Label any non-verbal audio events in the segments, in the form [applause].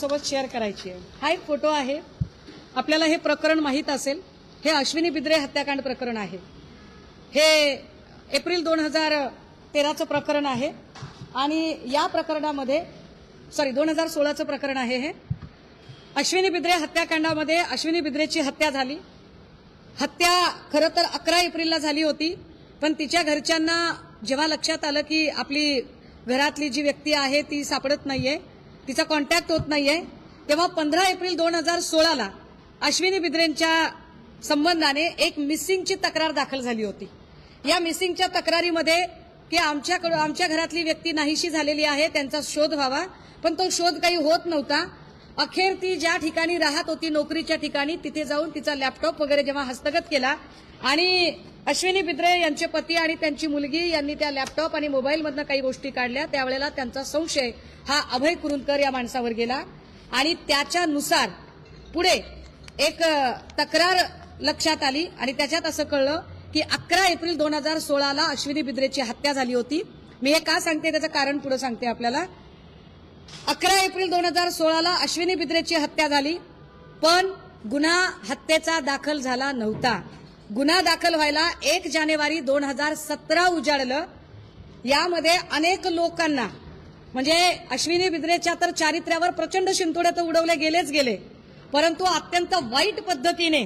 सोबत शेअर करायची आहे. हा एक फोटो आहे. आपल्याला हे प्रकरण माहीत असेल. हे अश्विनी बिद्रे हत्याकांड प्रकरण आहे. हे एप्रिल दोन हजार तेराचं प्रकरण आहे. आणि या प्रकरणामध्ये सॉरी दोन हजार सोळाचं प्रकरण आहे हे. अश्विनी बिद्रे हत्याकांडामध्ये अश्विनी बिद्रेची हत्या झाली. हत्या खरं तर अकरा एप्रिलला झाली होती. पण तिच्या घरच्यांना जेव्हा लक्षात आलं की आपली घरातली जी व्यक्ती आहे ती सापडत नाहीये तिचा कॉन्टॅक्ट होत नाहीये. तेव्हा पंधरा एप्रिल दोन हजार सोळाला अश्विनी बिद्रेंच्या संबंधाने एक मिसिंगची तक्रार दाखल झाली होती. या मिसिंगच्या तक्रारीमध्ये की आमच्याकडून आमच्या घरातली व्यक्ती नाहीशी झालेली आहे त्यांचा शोध व्हावा. पण तो शोध काही होत नव्हता. अखेर ती ज्या ठिकाणी राहत होती नोकरीच्या ठिकाणी तिथे जाऊन तिचा लॅपटॉप वगैरे जेव्हा हस्तगत केला आणि अश्विनी बिद्रे यांचे पती आणि त्यांची मुलगी यांनी त्या लॅपटॉप आणि मोबाईलमधनं काही गोष्टी काढल्या. त्यावेळेला त्यांचा संशय हा अभय कुरुंदकर या माणसावर गेला. आणि त्याच्यानुसार पुढे एक तक्रार लक्षात आली. आणि त्याच्यात असं कळलं की अकरा एप्रिल दोन हजार सोळाला अश्विनी बिद्रेची हत्या झाली होती. मी हे का सांगते? त्याचं कारण पुढे सांगते आपल्याला. अकरा एप्रिल दोन हजार सोळाला अश्विनी बिद्रेची हत्या झाली. पण गुन्हा हत्येचा दाखल झाला नव्हता. गुन्हा दाखल व्हायला एक जानेवारी दोन हजार सतरा उजाडलं. यामध्ये अनेक लोकांना म्हणजे अश्विनी बिद्रेच्या तर चारित्र्यावर प्रचंड शिंतोडे तर उडवले गेलेच गेले. परंतु अत्यंत वाईट पद्धतीने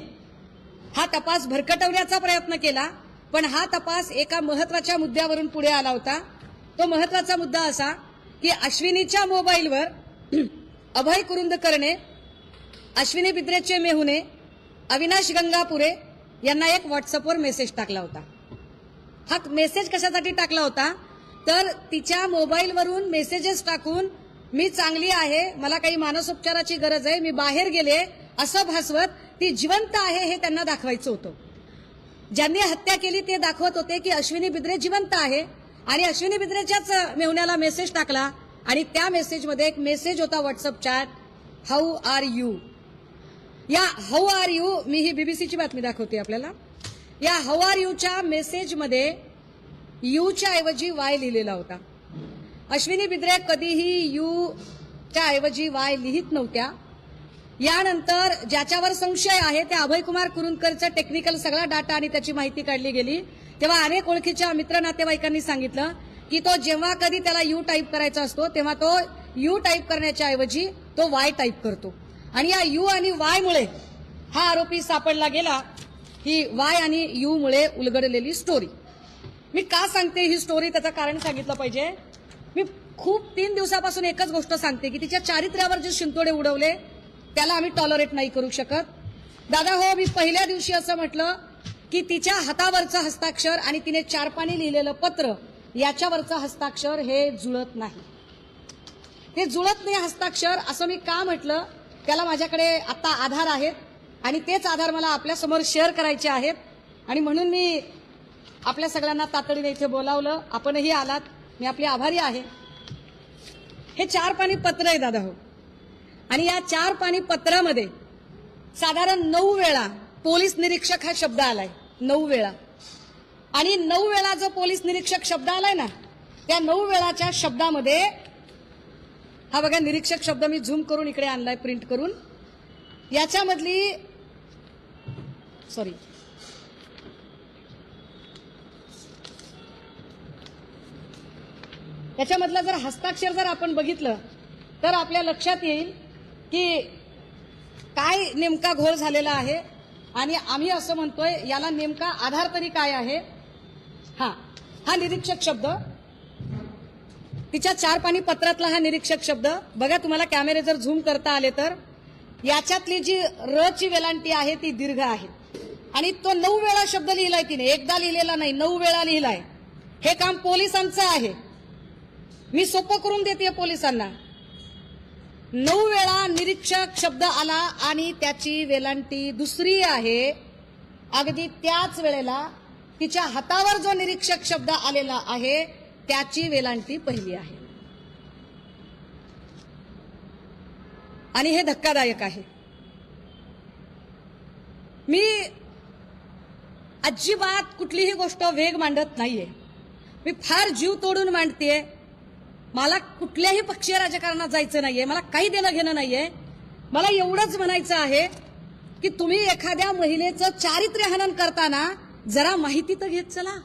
हा तपास भरकटवण्याचा प्रयत्न केला पण हा तपास एका महत्त्वाच्या मुद्द्यावरून पुढे आला होता. तो महत्त्वाचा मुद्दा असा की अश्विनीच्या मोबाईलवर [clears throat] अभय कुरुंद करणे अश्विनी बिद्रेचे मेहुणे अविनाश गंगापुरे यांना एक व्हॉट्सअपवर मेसेज टाकला होता. हा मेसेज कशासाठी टाकला होता? तर तिच्या मोबाईलवरून मेसेजेस टाकून मी चांगली आहे मला काही मानसोपचाराची गरज आहे मी बाहेर गेले असं भासवत ती जिवंत आहे हे त्यांना दाखवायचं होतं. ज्यांनी हत्या केली ते दाखवत होते की अश्विनी बिद्रे जिवंत आहे आणि अश्विनी बिद्रेच्याच मेहुण्याला मेसेज टाकला आणि त्या मेसेजमध्ये एक मेसेज होता WhatsApp chat how are you? या हाऊ आर यू मी ही बीबीसीची बातमी दाखवते आपल्याला. या हाऊ आर यूच्या मेसेजमध्ये यूच्या ऐवजी वाय लिहिलेला होता. अश्विनी बिद्रे कधीही यूच्या ऐवजी वाय लिहित नव्हत्या. यानंतर ज्याच्यावर संशय आहे त्या अभयकुमार कुरुंदकरचा टेक्निकल सगळा डाटा आणि त्याची माहिती काढली गेली. तेव्हा अनेक ओळखीच्या मित्र नातेवाईकांनी सांगितलं की तो जेव्हा कधी त्याला यू टाईप करायचा असतो तेव्हा तो यू टाईप करण्याच्या ऐवजी तो वाय टाईप करतो. आणि या यू आणि वाय मुळे हा आरोपी सापडला गेला. ही वाय आणि यू मुळे उलगडलेली स्टोरी मी का सांगते ही स्टोरी त्याचं कारण सांगितलं पाहिजे. मी खूप तीन दिवसापासून एकच गोष्ट सांगते की तिच्या चारित्र्यावर जे शिंतोडे उडवले त्याला आम्ही टॉलरेट नाही करू शकत. दादा हो मी पहिल्या दिवशी असं म्हटलं की तिच्या हातावरचं हस्ताक्षर आणि तिने चार पाणी लिहिलेलं पत्र याच्यावरचं हस्ताक्षर हे जुळत नाही. हे जुळत नाही हस्ताक्षर असं मी का म्हटलं? त्याला माझ्याकडे आता आधार आहेत आणि तेच आधार मला आपल्यासमोर शेअर करायचे आहेत. आणि म्हणून मी आपल्या सगळ्यांना तातडीने इथे बोलावलं. आपणही आलात. मी आपली आभारी आहे. हे चार पाणी पत्र आहे दादा हो. आणि या चार पाणी पत्रामध्ये साधारण नऊ वेळा पोलीस निरीक्षक हा शब्द आलाय. नऊ वेळा. आणि नऊ वेळा जो पोलीस निरीक्षक शब्द आलाय ना त्या नऊ वेळाच्या शब्दामध्ये हा बघा निरीक्षक शब्द मी झूम करून इकडे आणलाय प्रिंट करून. याच्यामधली सॉरी याच्यामधला जर हस्ताक्षर जर आपण बघितलं तर आपल्या लक्षात येईल की काय नेमका घोळ झालेला आहे आणि आम्ही असं म्हणतोय याला नेमका आधार तरी काय आहे? हा हा निरीक्षक शब्द. तिच्या चार पाणी पत्रातला हा निरीक्षक शब्द. बघा तुम्हाला कॅमेरे जर झूम करता आले तर. याच्यातली जी र ची वेलांटी आहे ती दीर्घ आहे. आणि तो नऊ वेळा शब्द लिहिलाय तिने. एकदा लिहिलेला नाही नऊ वेळा लिहिलाय. हे काम पोलिसांचं आहे. मी सोपं करून देते पोलिसांना. नऊ वेळा निरीक्षक शब्द आला आणि त्याची वेलांटी दुसरी आहे. अगदी त्याच वेळेला तिच्या हातावर जो निरीक्षक शब्द आलेला आहे त्याची वेलांटी पहिली आहे. आणि हे धक्कादायक आहे. मी अजिबात कुठलीही गोष्ट वेग मांडत नाहीये. मी फार जीव तोडून मांडतेय. मला कुठल्याही पक्षीय राजकारणात जायचं नाहीये. मला काही देणं घेणं नाहीये. मला एवढंच म्हणायचं आहे की तुम्ही एखाद्या महिलेचं चारित्र्य हनन करताना जरा माहिती तर घेत चला.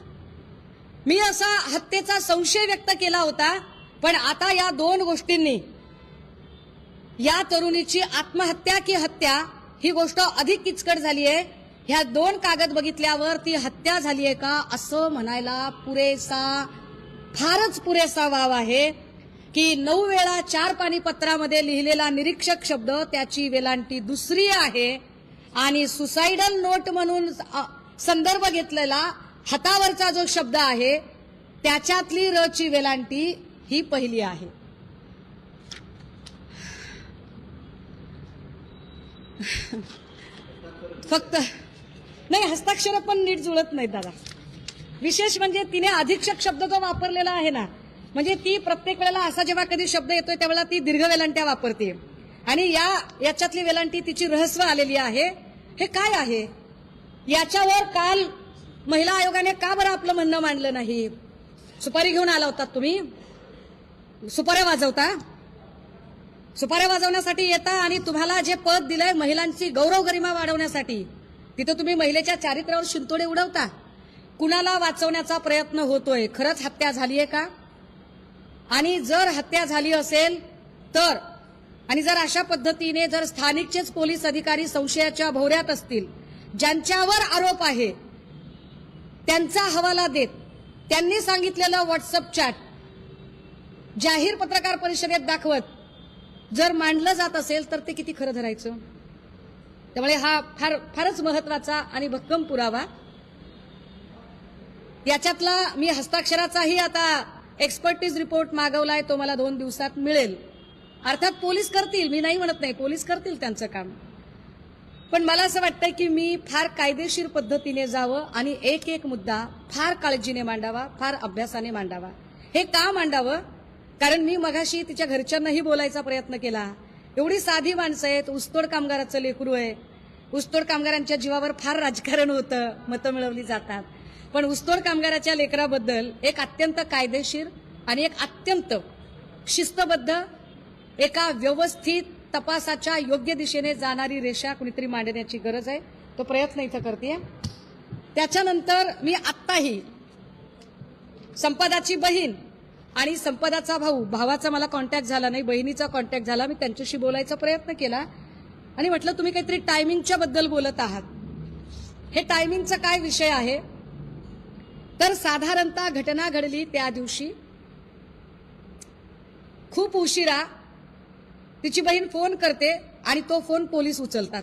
मी असा हत्येचा संशय व्यक्त केला होता पण आता या दोन गोष्टींनी या तरुणीची आत्महत्या की हत्या ही गोष्ट अधिक किचकट झाली आहे ह्या दोन कागद बघितल्यावर ती हत्या झाली आहे का असं म्हणायला पुरेसा फारच पुरेसा वाव आहे की नऊ वेळा चार पाणी पत्रामध्ये लिहिलेला निरीक्षक शब्द त्याची वेलांटी दुसरी आहे आणि सुसाइडल नोट म्हणून संदर्भ घेतलेला हातावरचा जो शब्द आहे त्याच्यातली र ची वेलांटी ही पहिली आहे. फक्त नाही हस्ताक्षर पण नीट जुळत नाहीत दादा. विशेष म्हणजे तिने अधीक्षक शब्द जो वापरलेला आहे ना म्हणजे ती प्रत्येक वेळेला असा जेव्हा कधी शब्द येतोय त्यावेळेला ती दीर्घ वेलांट्या वापरते. आणि या याच्यातली वेलांटी तिची रहस्व आलेली आहे. हे काय आहे? याच्यावर काल महिला आयोगाने का बरं आपलं म्हणणं मांडलं नाही? सुपारी घेऊन आला होता तुम्ही? सुपाऱ्या वाजवता? सुपाऱ्या वाजवण्यासाठी येता आणि तुम्हाला जे पद दिलंय महिलांची गौरव गरिमा वाढवण्यासाठी तिथं तुम्ही महिलेच्या चारित्र्यावर शिंतोडे उडवता. कुणाला वाचवण्याचा प्रयत्न होतोय? खरंच हत्या झालीय का? आणि जर हत्या झाली असेल तर आणि जर अशा पद्धतीने जर स्थानिकचेच पोलीस अधिकारी संशयाच्या भोवऱ्यात असतील ज्यांच्यावर आरोप आहे त्यांचा हवाला देत त्यांनी सांगितलेलं व्हॉट्सअप चॅट जाहीर पत्रकार परिषदेत दाखवत जर मांडलं जात असेल तर ते किती खरं धरायचं? त्यामुळे हा फार फारच महत्त्वाचा आणि भक्कम पुरावा. याच्यातला मी हस्ताक्षराचाही आता एक्सपर्टीज रिपोर्ट मागवलाय तो मला दोन दिवसात मिळेल. अर्थात पोलीस करतील मी नाही म्हणत नाही पोलीस करतील त्यांचं काम. पण मला असं वाटतं की मी फार कायदेशीर पद्धतीने जावं आणि एक एक मुद्दा फार काळजीने मांडावा फार अभ्यासाने मांडावा. हे का मांडावं? कारण मी मगाशी तिच्या घरच्यांनाही बोलायचा प्रयत्न केला. एवढी साधी माणसं आहेत ऊसतोड कामगाराचं लेकरू आहे. ऊसतोड कामगारांच्या जीवावर फार राजकारण होतं मतं मिळवली जातात. पण ऊसतोड कामगाराच्या लेकराबद्दल एक अत्यंत कायदेशीर आणि एक अत्यंत शिस्तबद्ध एका व्यवस्थित तपासाच्या योग्य दिशेने जाणारी रेषा कुणीतरी मांडण्याची गरज आहे. तो प्रयत्न इथं करते त्याच्यानंतर मी आत्ताही संपदाची बहीण आणि संपदाचा भाऊ भावाचा मला कॉन्टॅक्ट झाला नाही बहिणीचा कॉन्टॅक्ट झाला मी त्यांच्याशी बोलायचा प्रयत्न केला. आणि म्हटलं तुम्ही काहीतरी टायमिंगच्या बद्दल बोलत आहात. हे टायमिंगचा काय विषय आहे? तर साधारणतः घटना घडली त्या दिवशी. खूप उशिरा तिची बहीण फोन करते आणि तो फोन पोलीस उचलतात.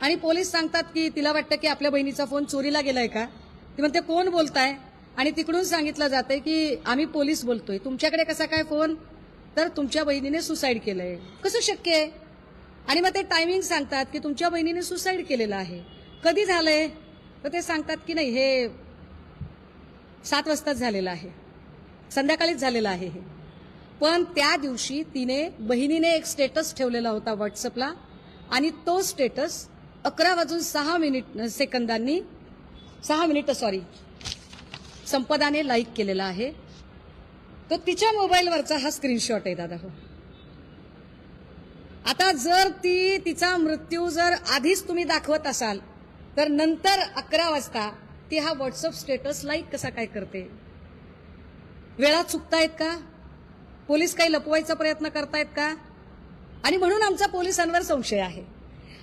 आणि पोलीस सांगतात की तिला वाटतं की आपल्या बहिणीचा फोन चोरीला गेलाय का? ती म्हणते कोण बोलताय? आणि तिकडून सांगितलं जातंय की आम्ही पोलीस बोलतोय. तुमच्याकडे कसा काय फोन? तर तुमच्या बहिणीने सुसाईड केलंय. कसं शक्य आहे? आणि मग ते टायमिंग सांगतात की तुमच्या बहिणीने सुसाईड केलेलं आहे. कधी झालंय? तर ते सांगतात की नाही हे सात वाजताच झालेलं आहे. संध्याकाळीच झालेलं आहे हे. पण त्या दिवशी तिने बहिणीने एक स्टेटस ठेवलेला होता व्हॉट्सअपला आणि तो स्टेटस अकरा वाजून सहा मिनिट सेकंदांनी सहा मिनिट सॉरी संपदाने लाईक केलेला आहे. तो तिच्या मोबाईलवरचा हा स्क्रीनशॉट आहे दादा हो. आता जर ती तिचा मृत्यू जर आधीच तुम्ही दाखवत असाल तर नंतर अकरा वाजता ती हा व्हॉट्सअप स्टेटस लाईक कसा काय करते? वेळा चुकतायत का? पोलीस काही लपवायचा प्रयत्न करतायत का? आणि म्हणून आमचा पोलिसांवर संशय आहे.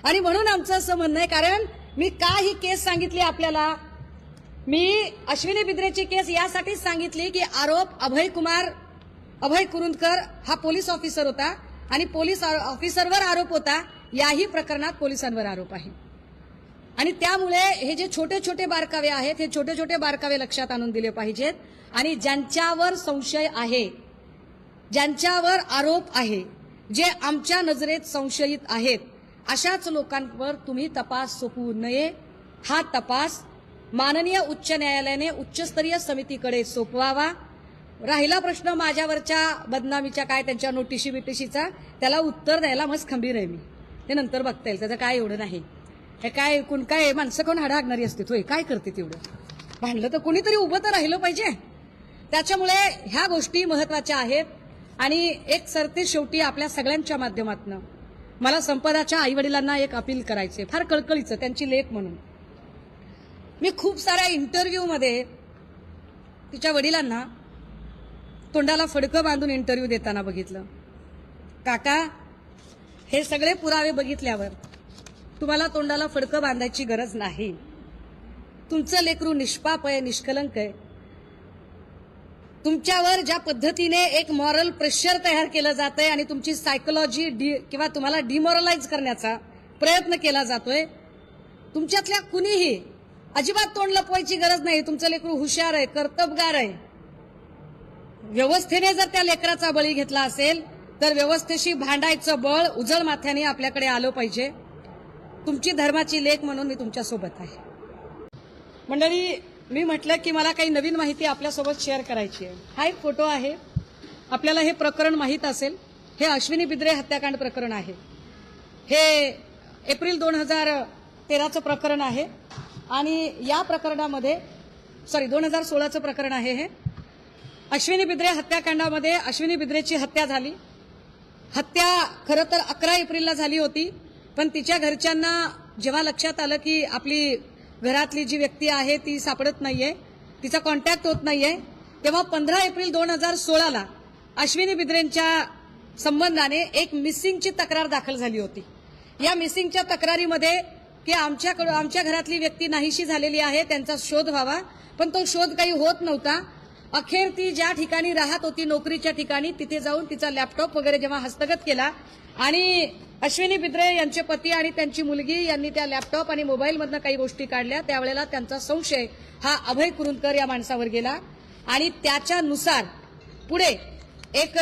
आणि म्हणून आमचं असं म्हणणं आहे कारण मी का ही केस सांगितली आपल्याला? मी अश्विनी बिद्रेची केस यासाठीच सांगितली की आरोप अभय कुमार अभय कुरुंदकर हा पोलीस ऑफिसर होता आणि पोलीस ऑफिसरवर आरोप होता याही प्रकरणात पोलिसांवर आरोप आहे. आणि त्यामुळे हे जे छोटे छोटे बारकावे आहेत हे छोटे छोटे बारकावे लक्षात आणून दिले पाहिजेत. आणि ज्यांच्यावर संशय आहे ज्यांच्यावर आरोप आहे जे आमच्या नजरेत संशयित आहेत अशाच लोकांवर तुम्ही तपास सोपवू नये. हा तपास माननीय उच्च न्यायालयाने उच्चस्तरीय समितीकडे सोपवावा. राहिला प्रश्न माझ्यावरच्या बदनामीच्या काय त्यांच्या नोटिशी बिटिशीचा त्याला उत्तर द्यायला मस्त खंबीर आहे मी. ते नंतर बघता येईल त्याचं काय एवढं नाही. हे काय कोण काय माणसं कोण हडागणारी असते होय काय करते तेवढं भांडलं तर कोणीतरी उभं तर राहिलं पाहिजे. त्याच्यामुळे ह्या गोष्टी महत्त्वाच्या आहेत. आणि एक सरते शेवटी आपल्या सगळ्यांच्या माध्यमातून मला संपदाच्या आईवडिलांना एक अपील करायचे फार कळकळीचं त्यांची लेख म्हणून. मी खूप साऱ्या इंटरव्ह्यूमध्ये तिच्या वडिलांना तोंडाला फडकं बांधून इंटरव्ह्यू देताना बघितलं. काका हे सगळे पुरावे बघितल्यावर तुम्हाला तोंडाला फडकं बांधायची गरज नाही. तुमचं लेकरू निष्पाप आहे निष्कलंक आहे. तुमच्यावर ज्या पद्धतीने एक मॉरल प्रेशर तयार केलं जात आहे आणि तुमची सायकोलॉजी डी किंवा तुम्हाला डिमॉरलाइज करण्याचा प्रयत्न केला जातोय तुमच्यातल्या कुणीही अजिबात तोंड लपवायची गरज नाही. तुमचं लेकरू हुशार आहे कर्तबगार आहे. व्यवस्थेने जर त्या लेकराचा बळी घेतला असेल तर व्यवस्थेशी भांडायचं बळ उजळ माथ्याने आपल्याकडे आलं पाहिजे. तुमची धर्माची लेख म्हणून मी तुमच्यासोबत आहे. मंडळी मी म्हटलं की मला काही नवीन माहिती आपल्यासोबत शेअर करायची आहे. हा एक फोटो आहे. आपल्याला हे प्रकरण माहीत असेल. हे अश्विनी बिद्रे हत्याकांड प्रकरण आहे. हे एप्रिल दोन हजार तेराचं प्रकरण आहे. आणि या प्रकरणामध्ये सॉरी दोन हजार सोळाचं प्रकरण आहे हे. अश्विनी बिद्रे हत्याकांडामध्ये अश्विनी बिद्रेची हत्या झाली. हत्या खरं तर अकरा एप्रिलला झाली होती. पण तिच्या घरच्यांना जेव्हा लक्षात आलं की आपली घरातली जी व्यक्ती आहे ती सापडत नाहीये तिचा कॉन्टॅक्ट होत नाहीये. तेव्हा पंधरा एप्रिल दोन हजार सोळाला अश्विनी बिद्रेंच्या संबंधाने एक मिसिंगची तक्रार दाखल झाली होती. या मिसिंगच्या तक्रारीमध्ये की आमच्याकडून आमच्या घरातली व्यक्ती नाहीशी झालेली आहे त्यांचा शोध व्हावा पण तो शोध काही होत नव्हता. अखेर ती ज्या ठिकाणी राहत होती नोकरीच्या ठिकाणी तिथे जाऊन तिचा लॅपटॉप वगैरे जेव्हा हस्तगत केला आणि अश्विनी बिद्रे यांचे पती आणि त्यांची मुलगी यांनी त्या लॅपटॉप आणि मोबाईलमधनं काही गोष्टी काढल्या. त्यावेळेला त्यांचा संशय हा अभय कुरुंदकर या माणसावर गेला आणि त्याच्यानुसार पुढे एक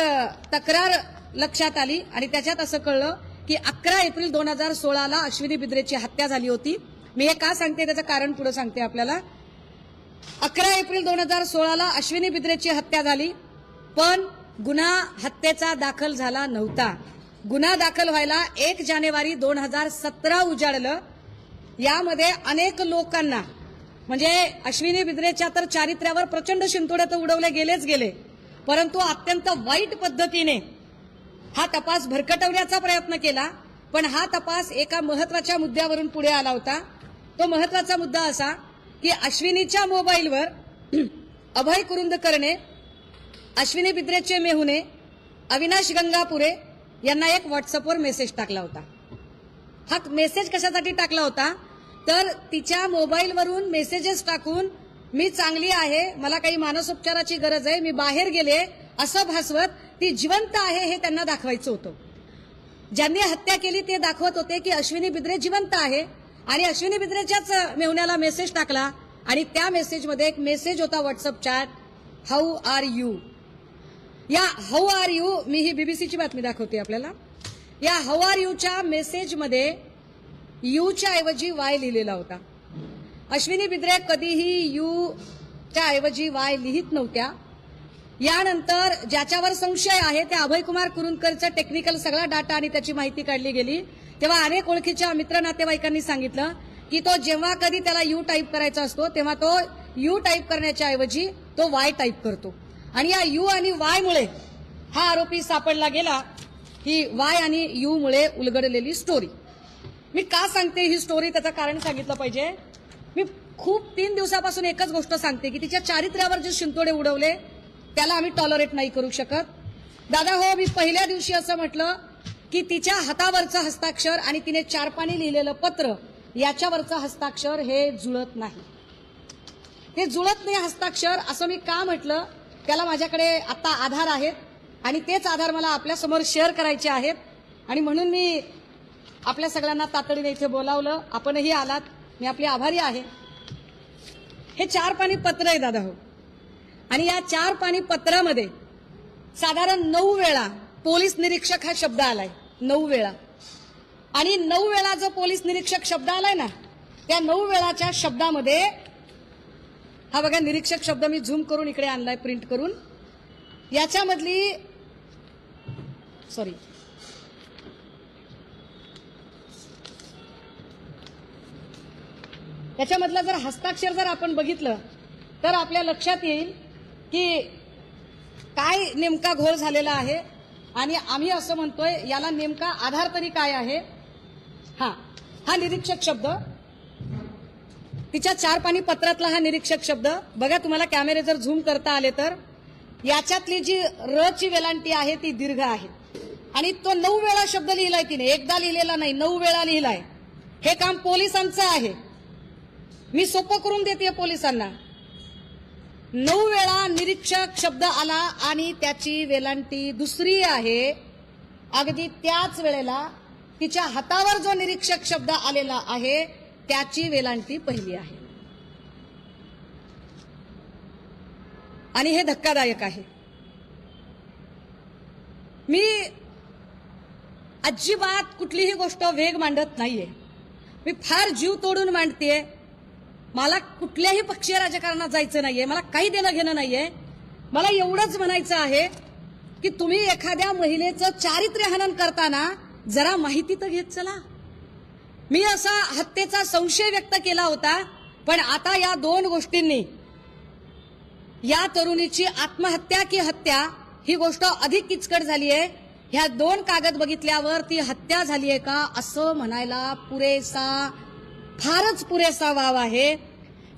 तक्रार लक्षात आली आणि त्याच्यात असं कळलं की अकरा एप्रिल दोन हजार सोळाला अश्विनी बिद्रेची हत्या झाली होती. मी हे का सांगते? त्याचं कारण पुढे सांगते आपल्याला. अकरा एप्रिल दोन हजार सोळाला अश्विनी बिद्रेची हत्या झाली पण गुन्हा हत्येचा दाखल झाला नव्हता. गुन्हा दाखल व्हायला एक जानेवारी दोन हजार सतरा उजाडलं. यामध्ये अनेक लोकांना म्हणजे अश्विनी बिद्रेच्या तर चारित्र्यावर प्रचंड शिंतोडे तर उडवले गेलेच गेले परंतु अत्यंत वाईट पद्धतीने हा तपास भरकटवण्याचा प्रयत्न केला पण हा तपास एका महत्त्वाच्या मुद्द्यावरून पुढे आला होता. तो महत्त्वाचा मुद्दा असा की अश्विनीच्या मोबाईलवर [clears throat] अभय कुरुंद करणे अश्विनी बिद्रेचे मेहुणे अविनाश गंगापुरे यांना एक व्हॉट्सअपवर मेसेज टाकला होता. हा मेसेज कशासाठी टाकला होता? तर तिच्या मोबाईलवरून मेसेजेस टाकून मी चांगली आहे मला काही मानसोपचाराची गरज आहे मी बाहेर गेले असं भासवत ती जिवंत आहे हे त्यांना दाखवायचं होतं. ज्यांनी हत्या केली ते दाखवत होते की अश्विनी बिद्रे जिवंत आहे. आणि अश्विनी बिद्रेच्याच मेहुण्याला मेसेज टाकला आणि त्या मेसेजमध्ये एक मेसेज होता WhatsApp chat how are you या हाऊ आर यू मी ही बीबीसीची बातमी दाखवते आपल्याला. या हाऊ आर यूच्या मेसेजमध्ये यूच्या ऐवजी वाय लिहिलेला होता. अश्विनी बिद्रे कधीही यूच्या ऐवजी वाय लिहित नव्हत्या. यानंतर ज्याच्यावर संशय आहे त्या अभयकुमार कुरुंदकरचा टेक्निकल सगळा डाटा आणि त्याची माहिती काढली गेली. तेव्हा अनेक ओळखीच्या मित्र नातेवाईकांनी सांगितलं की तो जेव्हा कधी त्याला यू टाईप करायचा असतो तेव्हा तो यू टाईप करण्याच्या ऐवजी तो वाय टाईप करतो. आणि या यू आणि वाय मुळे हा आरोपी सापडला गेला. ही वाय आणि यू मुळे उलगडलेली स्टोरी मी का सांगते ही स्टोरी त्याचं कारण सांगितलं पाहिजे. मी खूप तीन दिवसापासून एकच गोष्ट सांगते की तिच्या चारित्र्यावर जे शिंतोडे उडवले त्याला आम्ही टॉलरेट नाही करू शकत. दादा हो मी पहिल्या दिवशी असं म्हटलं की तिच्या हातावरचं हस्ताक्षर आणि तिने चार पाणी लिहिलेलं पत्र याच्यावरचं हस्ताक्षर हे जुळत नाही. हे जुळत नाही हस्ताक्षर असं मी का म्हटलं? त्याला माझ्याकडे आता आधार आहेत आणि तेच आधार मला आपल्यासमोर शेअर करायचे आहेत. आणि म्हणून मी आपल्या सगळ्यांना तातडीने इथे बोलावलं. आपणही आलात. मी आपली आभारी आहे. हे चार पाणी पत्र आहे दादा हो. आणि या चार पाणी पत्रामध्ये साधारण नऊ वेळा पोलीस निरीक्षक हा शब्द आलाय. नऊ वेळा. आणि नऊ वेळा जो पोलीस निरीक्षक शब्द आलाय ना त्या नऊ वेळाच्या शब्दामध्ये हा बघा निरीक्षक शब्द मी झूम करून इकडे आणलाय प्रिंट करून. याच्यामधली सॉरी याच्यामधला जर हस्ताक्षर जर आपण बघितलं तर आपल्या लक्षात येईल की काय नेमका घोळ झालेला आहे. आणि आम्ही असं म्हणतोय याला नेमका आधार तरी काय आहे? हा हा निरीक्षक शब्द. तिच्या चार पाणी पत्रातला हा निरीक्षक शब्द. बघा तुम्हाला कॅमेरे जर झूम करता आले तर. याच्यातली जी र ची वेलांटी आहे ती दीर्घ आहे. आणि तो नऊ वेळा शब्द लिहिलाय तिने. एकदा लिहिलेला नाही नऊ वेळा लिहिलाय. हे काम पोलिसांचं आहे. मी सोपं करून देते पोलिसांना. नऊ वेळा निरीक्षक शब्द आला आणि त्याची वेलांटी दुसरी आहे. अगदी त्याच वेळेला तिच्या हातावर जो निरीक्षक शब्द आलेला आहे त्याची वेलांटी पहिली आहे. आणि हे धक्कादायक आहे. मी अजिबात कुठलीही गोष्ट वेग मांडत नाहीये. मी फार जीव तोडून मांडतेय. मला कुठल्याही पक्षीय राजकारणात जायचं नाहीये मला काही देणं घेणं नाहीये. मला एवढंच म्हणायचं आहे की तुम्ही एखाद्या महिलेचं चारित्र्य हनन करताना जरा माहिती तर घेत चला. मी असा हत्येचा संशय व्यक्त केला होता पण आता या दोन गोष्टींनी या तरुणीची आत्महत्या की हत्या ही गोष्ट अधिक किचकट झाली आहे ह्या दोन कागद बघितल्यावर ती हत्या झाली आहे का असं म्हणायला पुरेसा फारच पुरेसा वाव आहे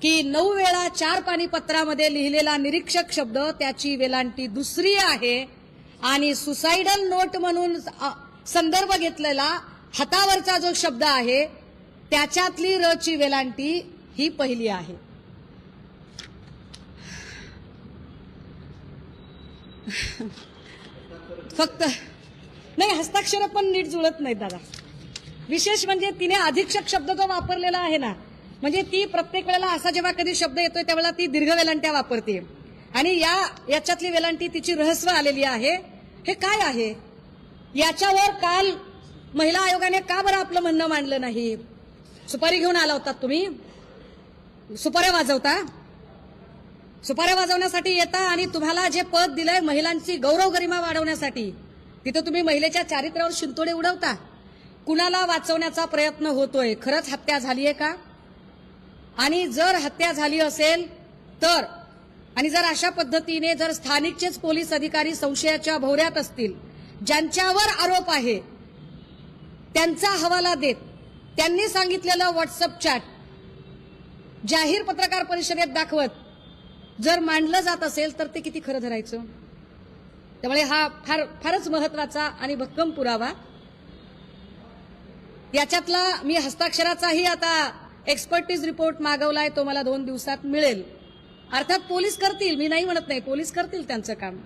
की नऊ वेळा चार पाणी पत्रामध्ये लिहिलेला निरीक्षक शब्द त्याची वेलांटी दुसरी आहे आणि सुसाइडल नोट म्हणून संदर्भ घेतलेला हातावरचा जो शब्द आहे त्याच्यातली र ची वेलांटी ही पहिली आहे. फक्त नाही हस्ताक्षर पण नीट जुळत नाहीत दादा. विशेष म्हणजे तिने अधीक्षक शब्द जो वापरलेला आहे ना म्हणजे ती प्रत्येक वेळेला असा जेव्हा कधी शब्द येतोय त्यावेळेला ती दीर्घ वेलांट्या वापरते. आणि या याच्यातली वेलांटी तिची रहस्व आलेली आहे. हे काय आहे? याच्यावर काल महिला आयोगाने का बरं आपलं म्हणणं मांडलं नाही? सुपारी घेऊन आला होता तुम्ही? सुपाऱ्या वाजवता? सुपाऱ्या वाजवण्यासाठी येता आणि तुम्हाला जे पद दिलंय महिलांची गौरव गरिमा वाढवण्यासाठी तिथं तुम्ही महिलेच्या चारित्र्यावर शिंतोडे उडवता. कुणाला वाचवण्याचा प्रयत्न होतोय? खरंच हत्या झालीये का? आणि जर हत्या झाली असेल तर आणि जर अशा पद्धतीने जर स्थानिकचेच पोलीस अधिकारी संशयाच्या भोवऱ्यात असतील ज्यांच्यावर आरोप आहे त्यांचा हवाला देत त्यांनी सांगितलेलं व्हॉट्सअप चॅट जाहीर पत्रकार परिषदेत दाखवत जर मांडलं जात असेल तर ते किती खरं धरायचं? त्यामुळे हा फार फारच महत्त्वाचा आणि भक्कम पुरावा याच्यातला मी हस्ताक्षराचाही आता एक्सपर्टीज रिपोर्ट मागवलाय तो मला दोन दिवसात मिळेल. अर्थात पोलीस करतील मी नाही म्हणत नाही पोलीस करतील त्यांचं काम.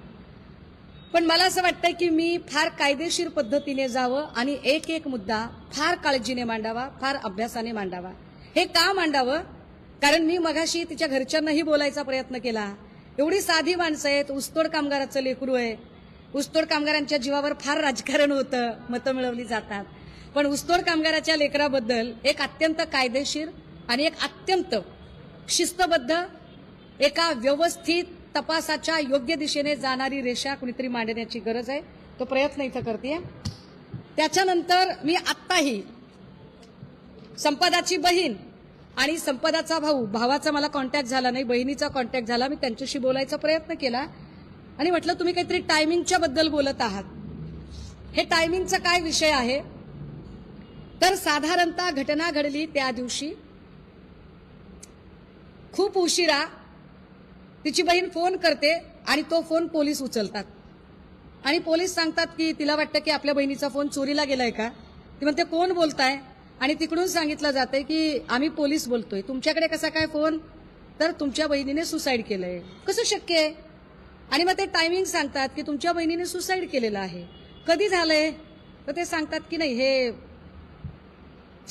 पण मला असं वाटतंय की मी फार कायदेशीर पद्धतीने जावं आणि एक एक मुद्दा फार काळजीने मांडावा फार अभ्यासाने मांडावा. हे का मांडावं? कारण मी मगाशी तिच्या घरच्यांनाही बोलायचा प्रयत्न केला. एवढी साधी माणसं आहेत ऊसतोड कामगाराचं लेकरू आहे. ऊसतोड कामगारांच्या जीवावर फार राजकारण होतं मतं मिळवली जातात. पण ऊसतोड कामगाराच्या लेकराबद्दल एक अत्यंत कायदेशीर आणि एक अत्यंत शिस्तबद्ध एका व्यवस्थित तपासाच्या योग्य दिशेने जाणारी रेषा कुणीतरी मांडण्याची गरज आहे. तो प्रयत्न इथं करते त्याच्यानंतर मी आत्ताही संपदाची बहीण आणि संपदाचा भाऊ भावाचा मला कॉन्टॅक्ट झाला नाही बहिणीचा कॉन्टॅक्ट झाला मी त्यांच्याशी बोलायचा प्रयत्न केला. आणि म्हटलं तुम्ही काहीतरी टायमिंगच्या बद्दल बोलत आहात. हे टायमिंगचा काय विषय आहे? तर साधारणतः घटना घडली त्या दिवशी. खूप उशिरा तिची बहीण फोन करते आणि तो फोन पोलीस उचलतात. आणि पोलीस सांगतात की तिला वाटतं की आपल्या बहिणीचा फोन चोरीला गेलाय का? ती म्हणते कोण बोलताय? आणि तिकडून सांगितलं जातंय की आम्ही पोलीस बोलतोय. तुमच्याकडे कसा काय फोन? तर तुमच्या बहिणीने सुसाईड केलंय. कसं शक्य आहे? आणि मग ते टायमिंग सांगतात की तुमच्या बहिणीने सुसाईड केलेलं आहे. कधी झालंय? तर ते सांगतात की नाही हे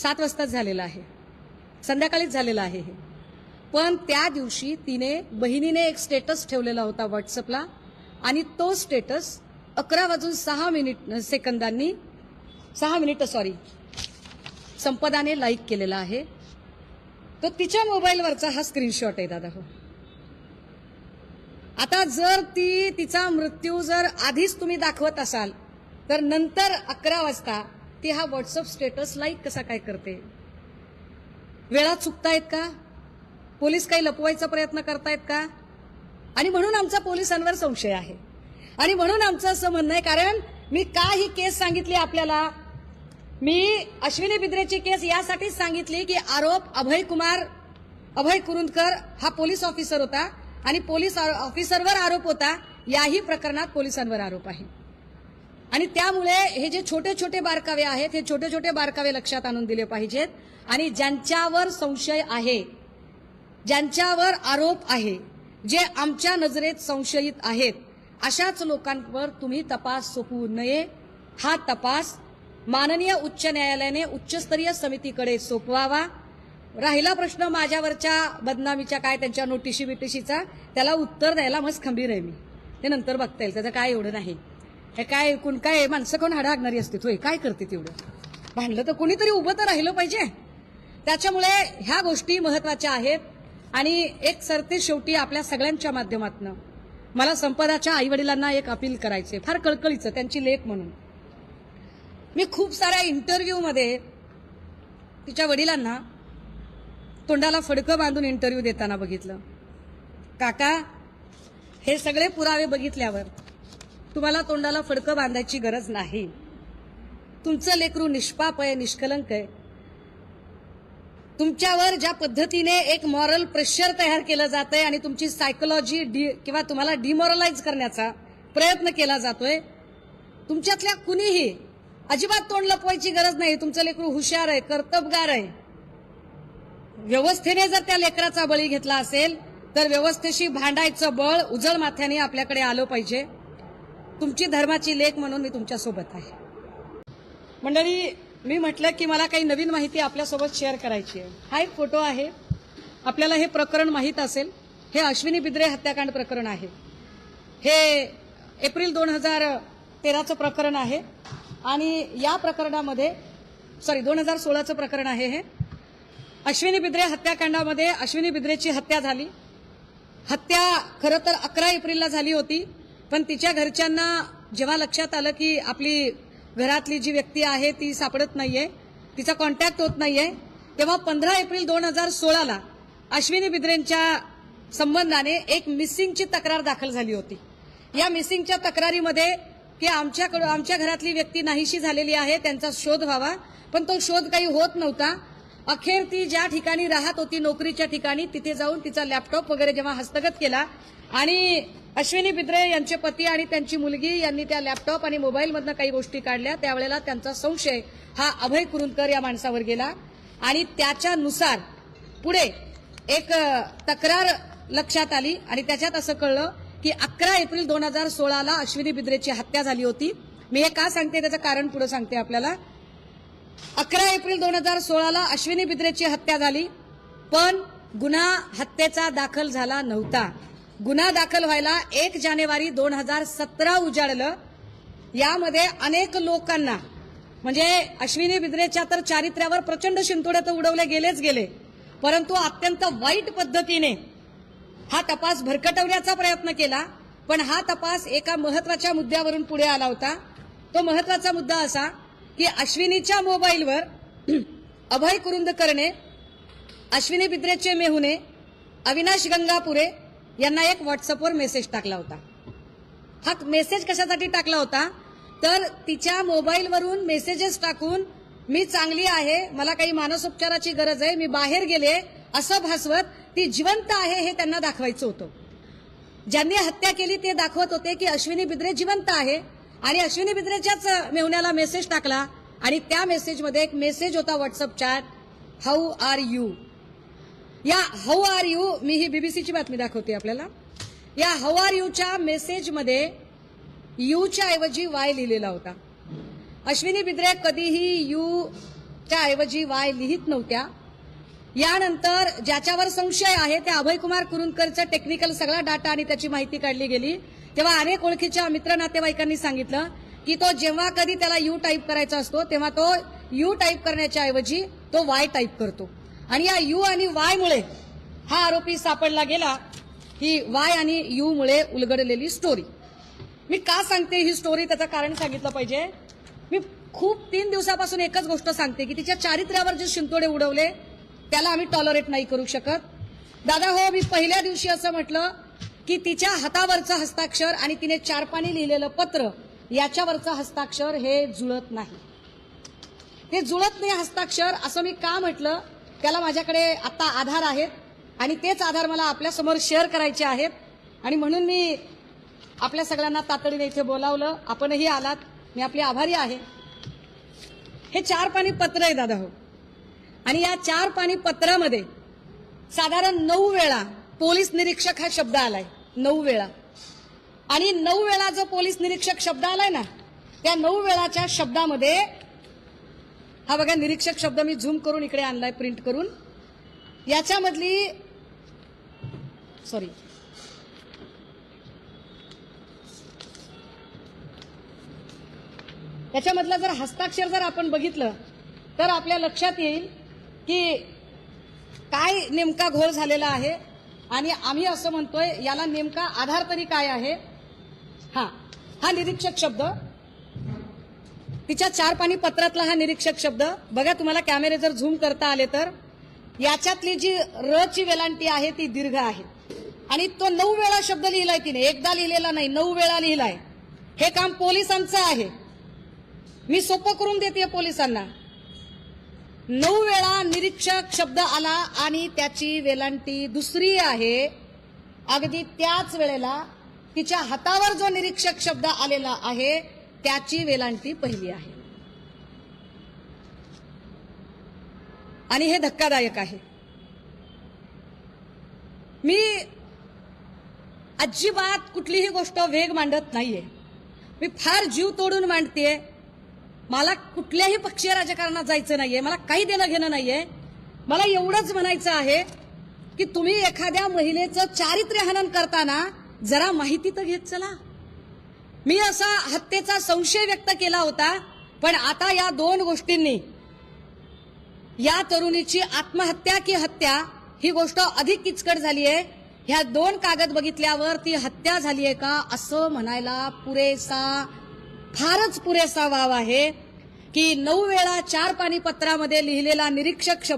सात वाजताच झालेलं आहे. संध्याकाळीच झालेलं आहे हे. पण त्या दिवशी तिने बहिणीने एक स्टेटस ठेवलेला होता व्हॉट्सअपला आणि तो स्टेटस अकरा वाजून सहा मिनिट सेकंदांनी सहा मिनिट सॉरी संपदाने लाईक केलेला आहे. तो तिच्या मोबाईलवरचा हा स्क्रीनशॉट आहे दादा हो. आता जर ती तिचा मृत्यू जर आधीच तुम्ही दाखवत असाल तर नंतर अकरा वाजता ती हा व्हॉट्सअप स्टेटस लाईक कसा काय करते? वेळा चुकतायत का? पोलीस काही लपवायचा प्रयत्न करतायत का? आणि म्हणून आमचा पोलिसांवर संशय आहे. आणि म्हणून आमचं असं म्हणणं आहे कारण मी का ही केस सांगितली आपल्याला? मी अश्विनी बिद्रेची केस यासाठीच सांगितली की आरोप अभय कुमार अभय कुरुंदकर हा पोलीस ऑफिसर होता आणि पोलीस ऑफिसरवर आरोप होता याही प्रकरणात पोलिसांवर आरोप आहे. आणि त्यामुळे हे जे छोटे छोटे बारकावे आहेत हे छोटे छोटे बारकावे लक्षात आणून दिले पाहिजेत. आणि ज्यांच्यावर संशय आहे ज्यांच्यावर आरोप आहे जे आमच्या नजरेत संशयित आहेत अशाच लोकांवर तुम्ही तपास सोपवू नये. हा तपास माननीय उच्च न्यायालयाने उच्चस्तरीय समितीकडे सोपवावा. राहिला प्रश्न माझ्यावरच्या बदनामीच्या काय त्यांच्या नोटिशी बिटिशीचा त्याला उत्तर द्यायला मस्त खंबीर आहे मी. ते नंतर बघता येईल त्याचं काय एवढं नाही. हे काय कोण काय माणसं कोण हाडागणारी असते होय? काय करते तेवढं? भांडलं तर कोणीतरी उभं तर राहिलं पाहिजे. त्याच्यामुळे ह्या गोष्टी महत्त्वाच्या आहेत. आणि एक सरते शेवटी आपल्या सगळ्यांच्या माध्यमातून मला संपदाच्या आई वडिलांना एक अपील करायचे फार कळकळीचं त्यांची लेख म्हणून. मी खूप साऱ्या इंटरव्ह्यूमध्ये तिच्या वडिलांना तोंडाला फडकं बांधून इंटरव्ह्यू देताना बघितलं. काका हे सगळे पुरावे बघितल्यावर तुम्हाला तोंडाला फडकं बांधायची गरज नाही. तुमचं लेकरू निष्पाप आहे निष्कलंक आहे. तुमच्यावर ज्या पद्धतीने एक मॉरल प्रेशर तयार केलं जात आहे आणि तुमची सायकोलॉजी डी किंवा तुम्हाला डिमॉरलाइज करण्याचा प्रयत्न केला जातोय तुमच्यातल्या कुणीही अजिबात तोंड लपवायची गरज नाही. तुमचं लेकरू हुशार आहे कर्तबगार आहे. व्यवस्थेने जर त्या लेकराचा बळी घेतला असेल तर व्यवस्थेशी भांडायचं बळ उजळ माथ्याने आपल्याकडे आलं पाहिजे. तुमची धर्माची लेख म्हणून मी तुमच्यासोबत आहे. मंडळी मी म्हटलं की मला काही नवीन माहिती आपल्यासोबत शेअर करायची आहे. हा एक फोटो आहे. आपल्याला हे प्रकरण माहीत असेल. हे अश्विनी बिद्रे हत्याकांड प्रकरण आहे. हे एप्रिल दोन हजार तेराचं प्रकरण आहे. आणि या प्रकरणामध्ये सॉरी दोन हजार सोळाचं प्रकरण आहे हे. अश्विनी बिद्रे हत्याकांडामध्ये अश्विनी बिद्रेची हत्या झाली. हत्या खरं तर अकरा एप्रिलला झाली होती. पण तिच्या घरच्यांना जेव्हा लक्षात आलं की आपली घरातली जी व्यक्ती आहे ती सापडत नाहीये तिचा कॉन्टॅक्ट होत नाहीये तेव्हा पंधरा एप्रिल दोन हजार सोळाला अश्विनी बिद्रेंच्या संबंधाने एक मिसिंगची तक्रार दाखल झाली होती. या मिसिंगच्या तक्रारीमध्ये की आमच्याकडून आमच्या घरातली व्यक्ती नाहीशी झालेली आहे त्यांचा शोध व्हावा पण तो शोध काही होत नव्हता. अखेर ती ज्या ठिकाणी राहत होती नोकरीच्या ठिकाणी तिथे जाऊन तिचा लॅपटॉप वगैरे जेव्हा हस्तगत केला आणि अश्विनी बिद्रे यांचे पती आणि त्यांची मुलगी यांनी त्या लॅपटॉप आणि मोबाईलमधनं काही गोष्टी काढल्या. त्यावेळेला त्यांचा संशय हा अभय कुरुंदकर या माणसावर गेला. आणि त्याच्यानुसार पुढे एक तक्रार लक्षात आली आणि त्याच्यात असं कळलं की अकरा एप्रिल दोन हजार सोळाला अश्विनी बिद्रेची हत्या झाली होती. मी हे का सांगते? त्याचं कारण पुढे सांगते आपल्याला. अकरा एप्रिल दोन हजार सोळाला अश्विनी बिद्रेची हत्या झाली पण गुन्हा हत्येचा दाखल झाला नव्हता. गुन्हा दाखल व्हायला एक जानेवारी दोन हजार सतरा उजाडलं. यामध्ये अनेक लोकांना म्हणजे अश्विनी बिद्रेच्या तर चारित्र्यावर प्रचंड शिंतोडे तर उडवले गेलेच गेले. परंतु अत्यंत वाईट पद्धतीने हा तपास भरकटवण्याचा प्रयत्न केला पण हा तपास एका महत्त्वाच्या मुद्द्यावरून पुढे आला होता. तो महत्त्वाचा मुद्दा असा की अश्विनीच्या मोबाईलवर [clears throat] अभय कुरुंद करणे अश्विनी बिद्रेचे मेहुणे अविनाश गंगापुरे यांना एक व्हॉट्सअपवर मेसेज टाकला होता. हा मेसेज कशासाठी टाकला होता? तर तिच्या मोबाईलवरून मेसेजेस टाकून मी चांगली आहे मला काही मानसोपचाराची गरज आहे मी बाहेर गेले असं भासवत ती जिवंत आहे हे त्यांना दाखवायचं होतं. ज्यांनी हत्या केली ते दाखवत होते की अश्विनी बिद्रे जिवंत आहे. आणि अश्विनी बिद्रेच्याच मेहुण्याला मेसेज टाकला आणि त्या मेसेजमध्ये एक मेसेज होता WhatsApp chat how are you? या हाऊ आर यू मी ही बीबीसीची बातमी दाखवते आपल्याला. या हाऊ आर यूच्या मेसेजमध्ये यूच्या ऐवजी वाय लिहिलेला होता. अश्विनी बिद्रे कधीही यूच्या ऐवजी वाय लिहित नव्हत्या. यानंतर ज्याच्यावर संशय आहे त्या अभयकुमार कुरुंदकरचा टेक्निकल सगळा डाटा आणि त्याची माहिती काढली गेली. तेव्हा अनेक ओळखीच्या मित्र नातेवाईकांनी सांगितलं की तो जेव्हा कधी त्याला यू टाईप करायचा असतो तेव्हा तो यू टाईप करण्याच्या ऐवजी तो वाय टाईप करतो. आणि या यू आणि वाय मुळे हा आरोपी सापडला गेला. ही वाय आणि यू मुळे उलगडलेली स्टोरी मी का सांगते ही स्टोरी त्याचं कारण सांगितलं पाहिजे. मी खूप तीन दिवसापासून एकच गोष्ट सांगते की तिच्या चारित्र्यावर जे शिंतोडे उडवले त्याला आम्ही टॉलरेट नाही करू शकत. दादा हो मी पहिल्या दिवशी असं म्हटलं की तिच्या हातावरचं हस्ताक्षर आणि तिने चार पाणी लिहिलेलं पत्र याच्यावरचं हस्ताक्षर हे जुळत नाही. हे जुळत नाही हस्ताक्षर असं मी का म्हटलं? त्याला माझ्याकडे आता आधार आहेत आणि तेच आधार मला आपल्यासमोर शेअर करायचे आहेत. आणि म्हणून मी आपल्या सगळ्यांना तातडीने इथे बोलावलं. आपणही आलात. मी आपली आभारी आहे. हे चार पाणी पत्र आहे दादा हो. आणि या चार पाणी पत्रामध्ये साधारण नऊ वेळा पोलीस निरीक्षक हा शब्द आलाय. नऊ वेळा. आणि नऊ वेळा जो पोलीस निरीक्षक शब्द आलाय ना त्या नऊ वेळाच्या शब्दामध्ये हा बघा निरीक्षक शब्द मी झूम करून इकडे आणलाय प्रिंट करून. याच्यामधली सॉरी याच्यामधला जर हस्ताक्षर जर आपण बघितलं तर आपल्या लक्षात येईल की काय नेमका घोळ झालेला आहे आणि आम्ही असं म्हणतोय याला नेमका आधार तरी काय आहे? हा हा निरीक्षक शब्द. तिच्या चार पाणी पत्रातला हा निरीक्षक शब्द. बघा तुम्हाला कॅमेरे जर झूम करता आले तर. याच्यातली जी र ची वेलांटी आहे ती दीर्घ आहे. आणि तो नऊ वेळा शब्द लिहिलाय तिने. एकदा लिहिलेला नाही नऊ वेळा लिहिलाय. हे काम पोलिसांचं आहे. मी सोपं करून देते पोलिसांना. नऊ वेळा निरीक्षक शब्द आला आणि त्याची वेलांटी दुसरी आहे. अगदी त्याच वेळेला तिच्या हातावर जो निरीक्षक शब्द आलेला आहे त्याची वेलांटी पहिली आहे. आणि हे धक्कादायक आहे. मी अजिबात कुठलीही गोष्ट वेग मांडत नाहीये. मी फार जीव तोडून मांडतेय. मला कुठल्याही पक्षीय राजकारणात जायचं नाहीये. मला काही देणं घेणं नाहीये. मला एवढंच म्हणायचं आहे की तुम्ही एखाद्या महिलेचं चारित्र्य हनन करताना जरा माहिती तर घेत चला. मी असा हत्येचा संशय व्यक्त केला होता पण आता या दोन गोष्टींनी या तरुणीची आत्महत्या की हत्या ही गोष्ट अधिक किचकट झाली आहे ह्या दोन कागद बघितल्यावर ती हत्या झाली आहे का असं म्हणायला पुरेसा फारच पुरेसा वाव आहे की नऊ वेळा चार पाणी पत्रामध्ये लिहिलेला निरीक्षक शब्द